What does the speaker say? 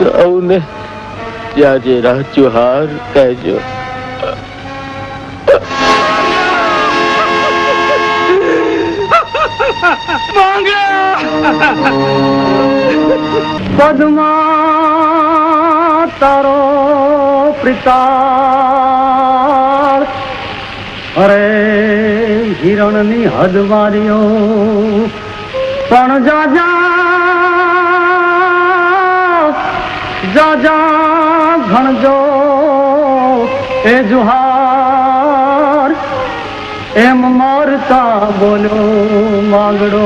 સૌને જાજે રાહ હાર કહેજો પદમાં તારો પ્રિતાર અરે હિરણની હદ માર્યો પણ જાજા જાજા ઘણજો એ જુહાર એમ મારતા બોલો માંગડો